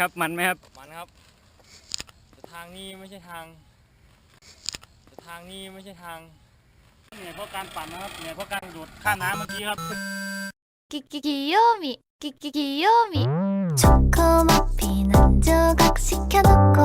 ครับ มันไหมครับ มันครับแต่ทางนี้ไม่ใช่ทางแต่ทางนี้ไม่ใช่ทางเหนื่อยเพราะการปั่นนะครับเหนื่อยเพราะการกรโดดข้ามน้ำเมื่อกี้ครับ 기기기요미기기기요미 초코머핀 한 조각 시켜놓고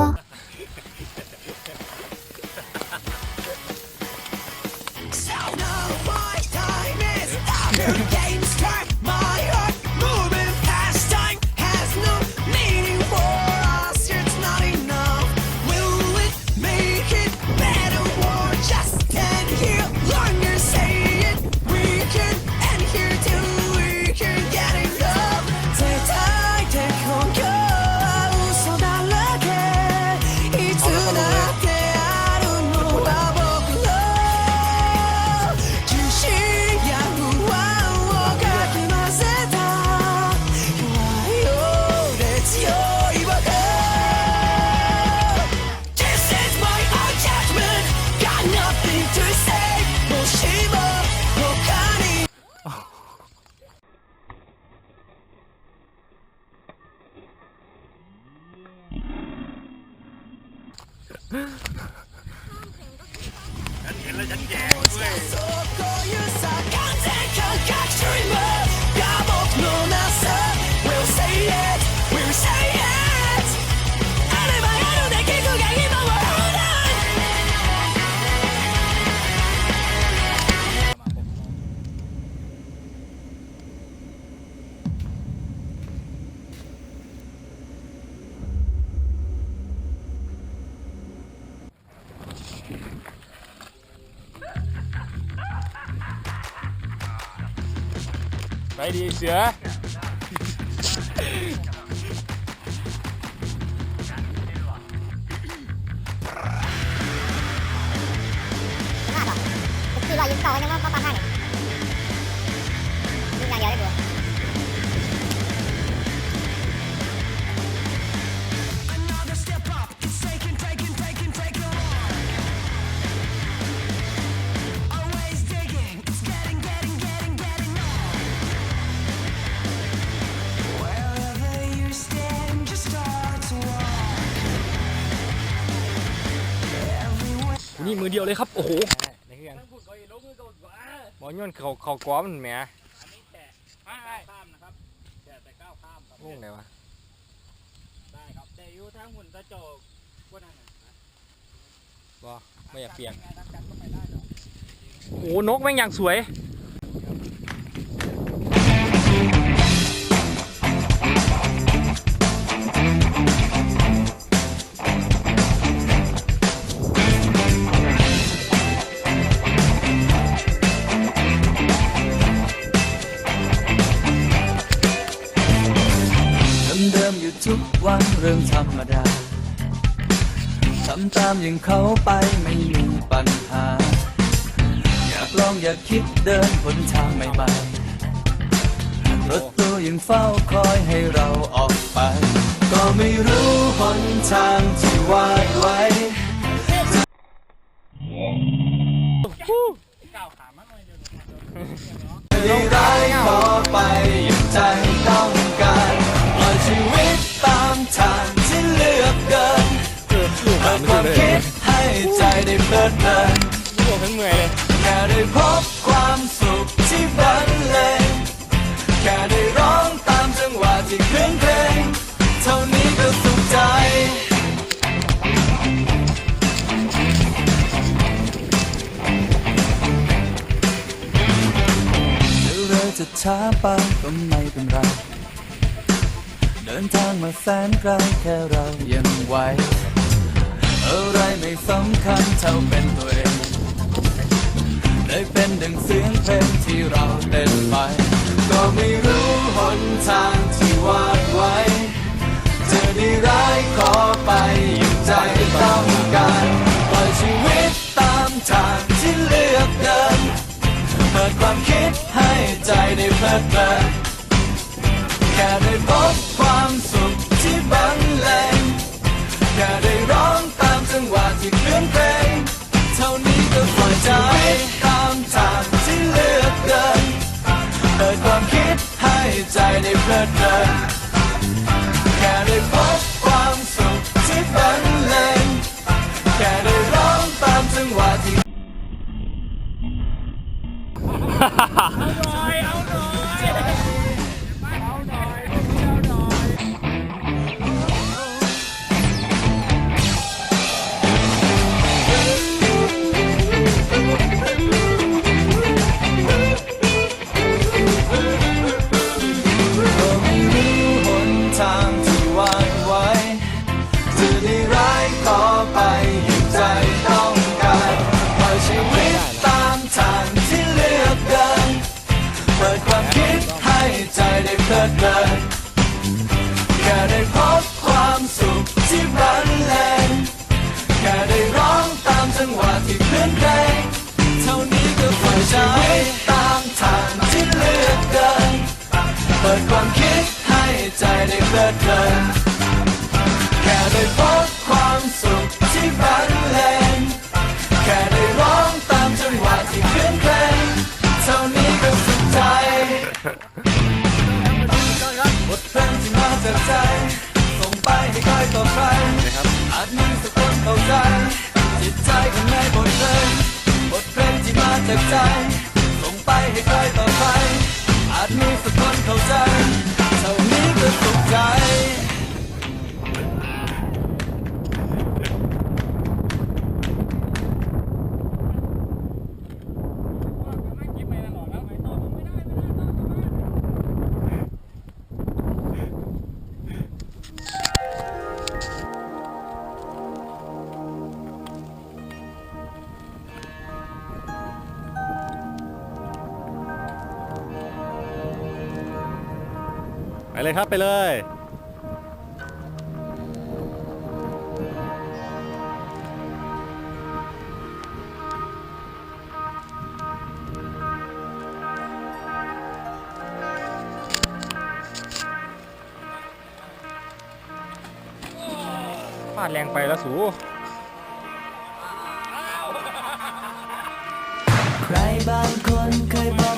เห็นแล้วฉันแย่ด้วย ไปดี เลยครับ โอ้โหนเพื่อนพูดก็อีกลงมือก็ว่าบอลย้อนเขาเขากว้ามันแหมอันนี้แตะไม่ข้ามนะครับแตะแต่ก้าวข้ามครับงงไหนวะได้ครับแต่อยู่ทางหุ่นตะโจกพวกนั้นบอไม่อยากเปลี่ยนทางจัดก็ไม่ได้หรอกโอ้โหนกแม่งอย่างสวย ตามอย่างเขาไปไม่มีปัญหา อยากลองอยากคิดเดินหนทางใหม่ๆรถตู้ยังเฝ้าคอยให้เราออกไป ก็ไม่รู้หนทางที่วาดไว้ก้าวขามาหน่อยเดียวไม่ร้ายขอไปอย่างใจ ปิดความคิดให้ใจได้เพลิดเพลินร่วทั้งเมื่อยเลยแค่ได้พบความสุขที่บันเลงแค่ได้ร้องตามจังหวะที่คลื่นเพลงเท่านี้ก็สุขใจหรือเราจะช้าไปก็ไม่เป็นไรเดินทางมาแสนไกลแค่เรายังไหว อะไรไม่สำคัญเท่าเป็นตัวเองได้เป็นดังเสียงเพลงที่เราเต้นไป ก็ไม่รู้หนทางที่วาดไว้ จะดีร้ายขอไปอย่างใจต้องการปล่อยชีวิตตามทางที่เลือกเดินเปิดความคิดให้ใจได้เพลิดเพลินแค่ได้พบความสุขที่บันเลงแค่ได้ร้อง จังหวะที่เคลื่อนเพลงเท่านี้ก็ปล่อยใจตามทางที่เลือกเดินเปิดความคิดให้ใจได้เพลิดเพลินแค่ได้พบความสุขที่บันเลงแค่ได้ร้องตามจังหวะที่ ลิดินแค่ได้พบความสุขที่ฝันเลงแค่ได้ร้องตามจังหวะที่ขึ้นเพลงเท่านี้ก็สุขใจบทเพลงที่มาจากใจส่งไปให้ใครต่อใครอาจมีสักคนเข้าใจจิตใจข้างในบทเพลงบทเพลงที่มาจากใจส่งไปให้ใครต่อใครอาจมีสักคนเข้าใจ Just look ไปเลยครับไปเลย ฟาดแรงไปแล้วสู ใครบางคนเคยบอก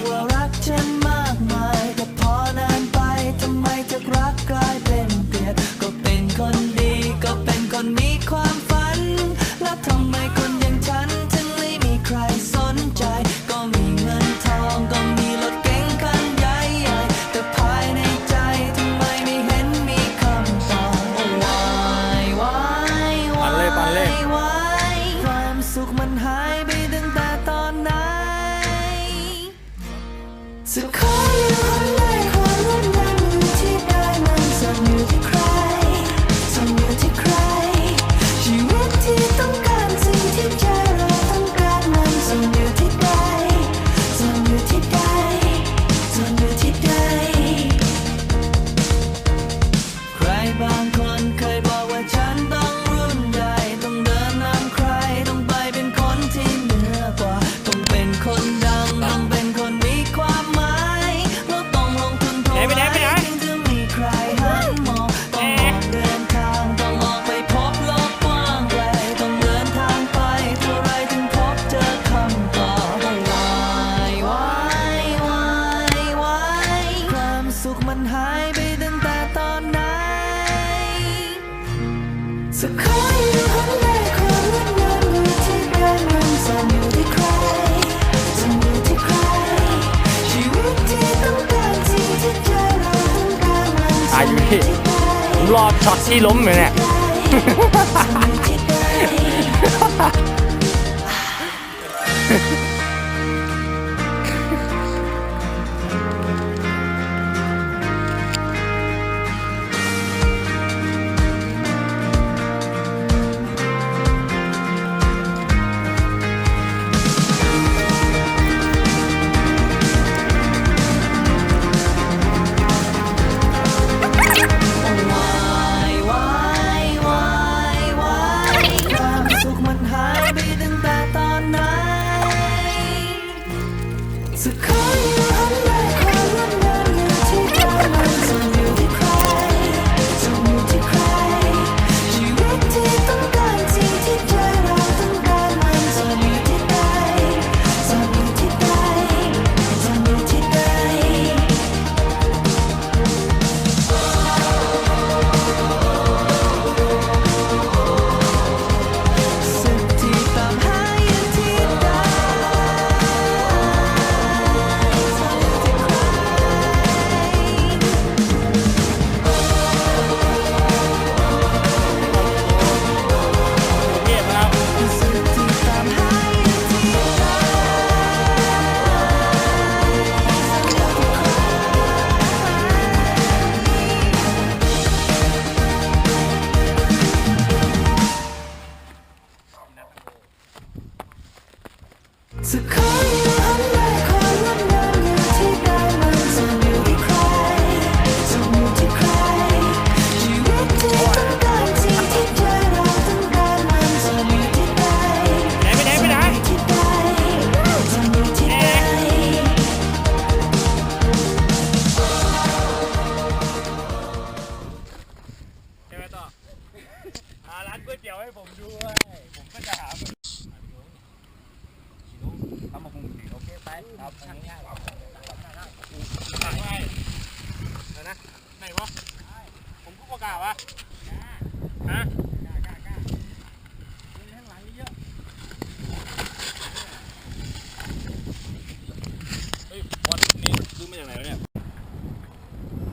รอบช็อตที่ล้มเลยเนี่ย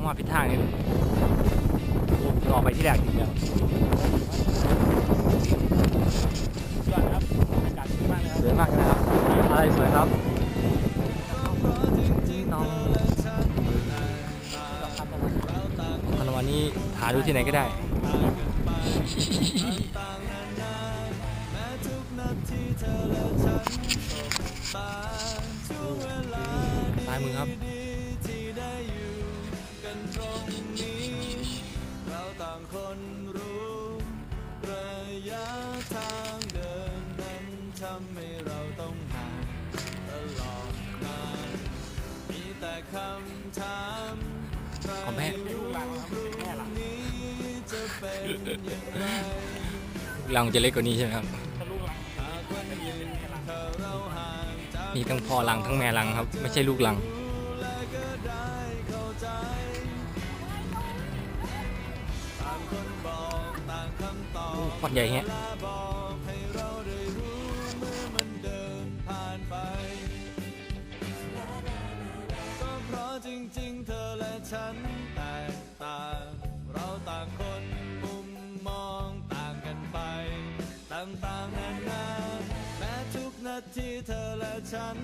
เข้ามาผิดทางนี่โอ้ออกไปที่แรกทีเดียวยอดครับอากาศดีมากเลยครับสวยมากนะครับอะไรสวยครับน้องพันวันนี้หาดูที่ไหนก็ได้ซ้ายมือครับ เราต่างคนรู้ระยะทางเดินนั้นทำให้เราต้องห่างตลอดมามีแต่คำถามของแม่ลูกหลังครับเป็นแม่หลังนี้จะเป็นอย่างไรรังจะเล็กกว่านี้ใช่ไหมครับถ้าลูกหลังหากวันหนึ่งเธอเราห่างจากมีทั้งพ่อรังทั้งแม่รังครับ ไม่ใช่ลูกรัง อบพอดใหญ่แฮะบอกให้เราได้รู้เมื่อมันเดินผ่านไปก็เพราะจริงๆเธอและฉันแตกต่างเราต่างคนมุมมองต่างกันไปต่างๆนานาแม้ทุกนาทีเธอและฉัน